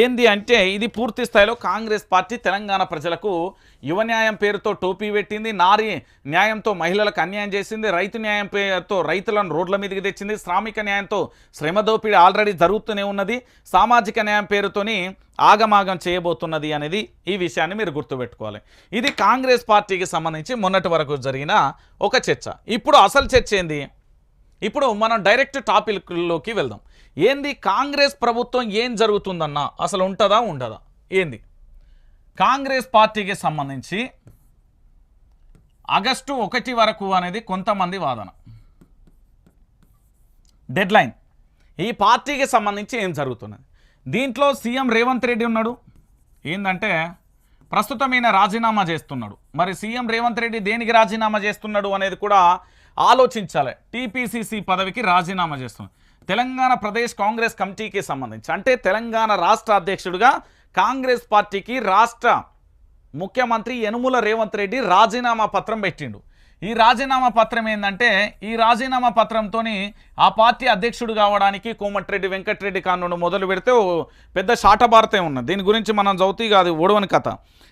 ఏంది అంటే ఇది పూర్తి స్థాయిలో కాంగ్రెస్ పార్టీ తెలంగాణ ప్రజలకు యువ న్యాయం పేరుతో టోపీ పెట్టింది నారీ న్యాయంతో మహిళలకు అన్యాయం చేసింది రైతు న్యాయం పేరుతో రైతులను రోడ్ల మీదకి తెచ్చింది శ్రామిక న్యాయంతో శ్రమ దోపిడీ ఆల్రెడీ జరుగుతూనే ఉన్నది సామాజిక న్యాయం పేరుతోని ఆగమాగం చేయబోతున్నది అనేది ఈ విషయాన్ని మీరు గుర్తుపెట్టుకోవాలి. ఇది కాంగ్రెస్ పార్టీకి సంబంధించి మొన్నటి వరకు జరిగిన ఒక చర్చ. ఇప్పుడు అసలు చర్చ ఏంది? ఇప్పుడు మనం డైరెక్ట్ టాపిక్లోకి వెళ్దాం. ఏంది కాంగ్రెస్ ప్రభుత్వం ఏం జరుగుతుందన్న? అసలు ఉంటుందా ఉండదా? ఏంది? కాంగ్రెస్ పార్టీకి సంబంధించి ఆగస్టు ఒకటి వరకు అనేది కొంతమంది వాదన. డెడ్లైన్. ఈ పార్టీకి సంబంధించి ఏం జరుగుతున్నది? దీంట్లో సీఎం రేవంత్ రెడ్డి ఉన్నాడు. ఏంటంటే ప్రస్తుతం ఈయన రాజీనామా చేస్తున్నాడు. మరి సీఎం రేవంత్ రెడ్డి దేనికి రాజీనామా చేస్తున్నాడు అనేది కూడా ఆలోచించాలి. టీపీసీసీ పదవికి రాజీనామా చేస్తున్నాడు. తెలంగాణ ప్రదేశ్ కాంగ్రెస్ కమిటీకి సంబంధించి అంటే తెలంగాణ రాష్ట్ర అధ్యక్షుడిగా కాంగ్రెస్ పార్టీకి రాష్ట్ర ముఖ్యమంత్రి యనుముల రేవంత్ రెడ్డి రాజీనామా పత్రం పెట్టిండు. ఈ రాజీనామా పత్రం ఏంటంటే ఈ రాజీనామా పత్రంతో ఆ పార్టీ అధ్యక్షుడు కావడానికి కోమటిరెడ్డి వెంకటరెడ్డి కానుండి మొదలు పెడితే ఓ పెద్ద శాటభారతే ఉన్నది. దీని గురించి మనం చదువుతీ కాదు ఓడవని కథ.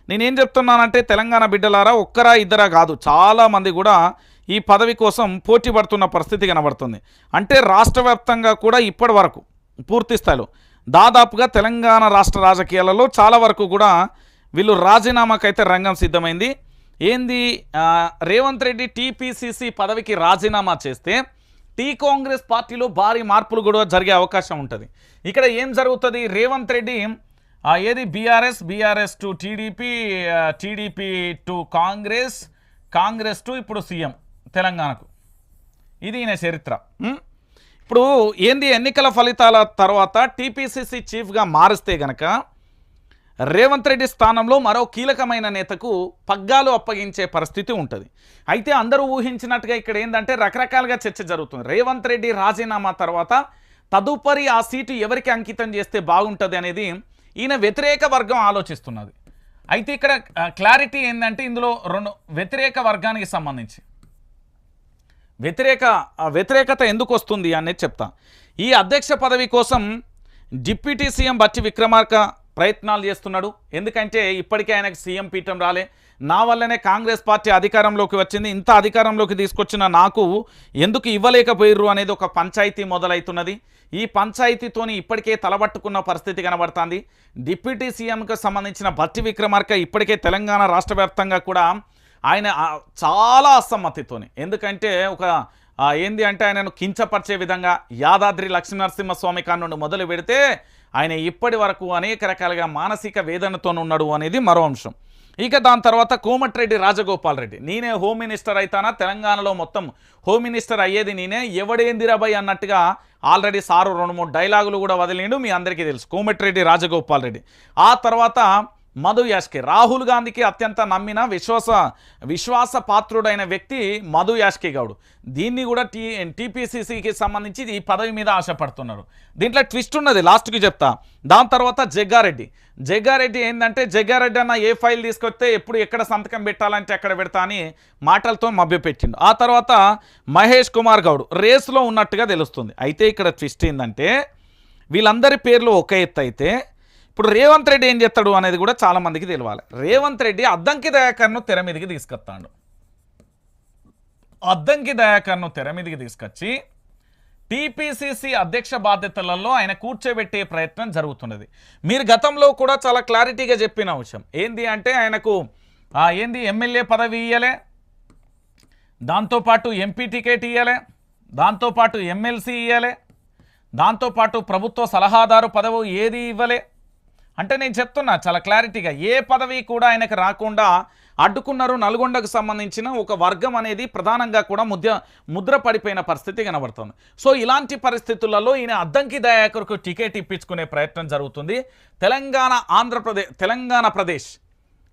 నేనేం చెప్తున్నానంటే తెలంగాణ బిడ్డలారా ఒక్కరా ఇద్దరా కాదు చాలామంది కూడా ఈ పదవి కోసం పోటీ పడుతున్న పరిస్థితి కనబడుతుంది. అంటే రాష్ట్ర కూడా ఇప్పటి వరకు పూర్తి స్థాయిలో దాదాపుగా తెలంగాణ రాష్ట్ర రాజకీయాలలో చాలా వరకు కూడా వీళ్ళు రాజీనామాకైతే రంగం సిద్ధమైంది. ఏంది? రేవంత్ రెడ్డి టీపీసీసీ పదవికి రాజీనామా చేస్తే టీ కాంగ్రెస్ పార్టీలో భారీ మార్పులు కూడా జరిగే అవకాశం ఉంటుంది. ఇక్కడ ఏం జరుగుతుంది? రేవంత్ రెడ్డి ఏది? BRS BRS to TDP TDP to Congress Congress to ఇప్పుడు సీఎం. తెలంగాణకు. ఇది ఈయన చరిత్ర. ఇప్పుడు ఏంది ఎన్నికల ఫలితాల తర్వాత టీపీసీసీ చీఫ్గా మారిస్తే గనక రేవంత్ రెడ్డి స్థానంలో మరో కీలకమైన నేతకు పగ్గాలు అప్పగించే పరిస్థితి ఉంటుంది. అయితే అందరూ ఊహించినట్టుగా ఇక్కడ ఏంటంటే రకరకాలుగా చర్చ జరుగుతుంది. రేవంత్ రెడ్డి రాజీనామా తర్వాత తదుపరి ఆ సీటు ఎవరికి అంకితం చేస్తే బాగుంటుంది అనేది ఈయన వ్యతిరేక వర్గం ఆలోచిస్తున్నది. అయితే ఇక్కడ క్లారిటీ ఏంటంటే ఇందులో రెండు వ్యతిరేక వర్గానికి సంబంధించి. వ్యతిరేక వ్యతిరేకత ఎందుకు వస్తుంది అనేది చెప్తా. ఈ అధ్యక్ష పదవి కోసం డిప్యూటీ సీఎం బట్టి విక్రమార్క ప్రయత్నాలు చేస్తున్నాడు. ఎందుకంటే ఇప్పటికే ఆయనకు సీఎం పీఠం రాలే. నా వల్లనే కాంగ్రెస్ పార్టీ అధికారంలోకి వచ్చింది. ఇంత అధికారంలోకి తీసుకొచ్చిన నాకు ఎందుకు ఇవ్వలేకపోయిర్రు అనేది ఒక పంచాయతీ మొదలవుతున్నది ఈ పంచాయతీతోని ఇప్పటికే తలబట్టుకున్న పరిస్థితి కనబడుతుంది. డిప్యూటీ సీఎంకు సంబంధించిన భర్తి విక్రమార్క ఇప్పటికే తెలంగాణ రాష్ట్ర కూడా ఆయన చాలా అసమ్మతితోని. ఎందుకంటే ఒక ఏంది అంటే ఆయనను కించపరిచే విధంగా యాదాద్రి లక్ష్మీనరసింహస్వామి కానుండి మొదలు పెడితే ఆయన ఇప్పటి వరకు అనేక రకాలుగా మానసిక వేదనతో ఉన్నాడు అనేది మరో అంశం. ఇక దాని తర్వాత కోమటిరెడ్డి రాజగోపాల్ రెడ్డి. నేనే హోమ్ మినిస్టర్ అవుతానా తెలంగాణలో మొత్తం హోమ్ మినిస్టర్ అయ్యేది నేనే. ఎవడేందిరాబాయ్ అన్నట్టుగా ఆల్రెడీ సారు రెండు మూడు డైలాగులు కూడా వదిలిండు. మీ అందరికీ తెలుసు. కోమటిరెడ్డి రాజగోపాల్ రెడ్డి. ఆ తర్వాత మధు యాష్కి. రాహుల్ గాంధీకి అత్యంత నమ్మిన విశ్వాస విశ్వాస పాత్రుడైన వ్యక్తి మధు యాష్కి గౌడ్. దీన్ని కూడా టీ టీపీసీసీకి సంబంధించి ఈ పదవి మీద ఆశపడుతున్నారు. దీంట్లో ట్విస్ట్ ఉన్నది లాస్ట్కి చెప్తా. దాని తర్వాత జగ్గారెడ్డి. జగ్గారెడ్డి ఏంటంటే జగ్గారెడ్డి అన్న ఏ ఫైల్ తీసుకొస్తే ఎప్పుడు ఎక్కడ సంతకం పెట్టాలంటే ఎక్కడ పెడతా అని మాటలతో మభ్యపెట్టిండు. ఆ తర్వాత మహేష్ కుమార్ గౌడ్ రేసులో ఉన్నట్టుగా తెలుస్తుంది. అయితే ఇక్కడ ట్విస్ట్ ఏంటంటే వీళ్ళందరి పేర్లు ఒక ఎత్తు అయితే ఇప్పుడు రేవంత్ రెడ్డి ఏం చేస్తాడు అనేది కూడా చాలా మందికి తెలియాలి రేవంత్ రెడ్డి అద్దంకి దయాకర్ను తెర మీదకి తీసుకొస్తాడు. అద్దంకి దయాకర్ను తెర మీదకి తీసుకొచ్చి టీపీసీసీ అధ్యక్ష బాధ్యతలలో ఆయన కూర్చోబెట్టే ప్రయత్నం జరుగుతున్నది. మీరు గతంలో కూడా చాలా క్లారిటీగా చెప్పిన అంశం ఏంది అంటే ఆయనకు ఏంది ఎమ్మెల్యే పదవి ఇయ్యలే దాంతోపాటు ఎంపీ టికెట్ ఇయ్యలే దాంతోపాటు ఎమ్మెల్సీ ఇయ్యలే దాంతోపాటు ప్రభుత్వ సలహాదారు పదవి ఏది ఇవ్వలే అంటే నేను చెప్తున్నా చాలా క్లారిటీగా. ఏ పదవి కూడా ఆయనకు రాకుండా అడ్డుకున్నారు నల్గొండకు సంబంధించిన ఒక వర్గం అనేది ప్రధానంగా కూడా ముద్ర ముద్ర పడిపోయిన పరిస్థితి కనబడుతుంది. సో ఇలాంటి పరిస్థితులలో ఈయన అద్దంకి దయాకర్కు టికెట్ ఇప్పించుకునే ప్రయత్నం జరుగుతుంది. తెలంగాణ ఆంధ్రప్రదేశ్ తెలంగాణ ప్రదేశ్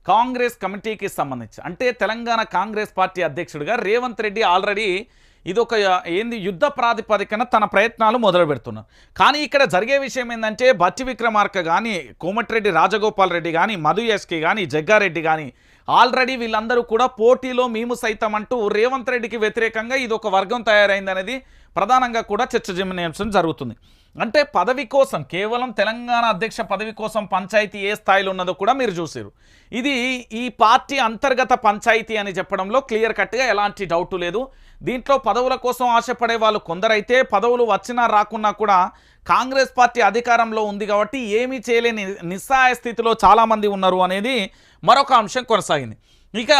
కాంగ్రెస్ కమిటీకి సంబంధించి. అంటే తెలంగాణ కాంగ్రెస్ పార్టీ అధ్యక్షుడిగా రేవంత్ రెడ్డి ఆల్రెడీ ఇది ఒక ఏంది యుద్ధ ప్రాతిపదికన తన ప్రయత్నాలు మొదలు పెడుతున్నారు కానీ ఇక్కడ జరిగే విషయం ఏంటంటే బట్టి విక్రమార్క కానీ కోమటిరెడ్డి రాజగోపాల్ రెడ్డి కానీ మధు ఎస్కి కానీ జగ్గారెడ్డి కానీ ఆల్రెడీ వీళ్ళందరూ కూడా పోటీలో మేము సైతం అంటూ రేవంత్ రెడ్డికి వ్యతిరేకంగా ఇది ఒక వర్గం తయారైంది అనేది ప్రధానంగా కూడా చర్చ జమనీయాంశం జరుగుతుంది. అంటే పదవి కోసం కేవలం తెలంగాణ అధ్యక్ష పదవి కోసం పంచాయతీ ఏ స్థాయిలో ఉన్నదో కూడా మీరు చూసారు ఇది ఈ పార్టీ అంతర్గత పంచాయతీ అని చెప్పడంలో క్లియర్ కట్గా ఎలాంటి డౌట్ లేదు. దీంట్లో పదవుల కోసం ఆశపడే వాళ్ళు కొందరైతే పదవులు వచ్చినా రాకున్నా కూడా కాంగ్రెస్ పార్టీ అధికారంలో ఉంది కాబట్టి ఏమీ చేయలేని నిస్సహాయ స్థితిలో చాలామంది ఉన్నారు అనేది మరొక అంశం కొనసాగింది. ఇక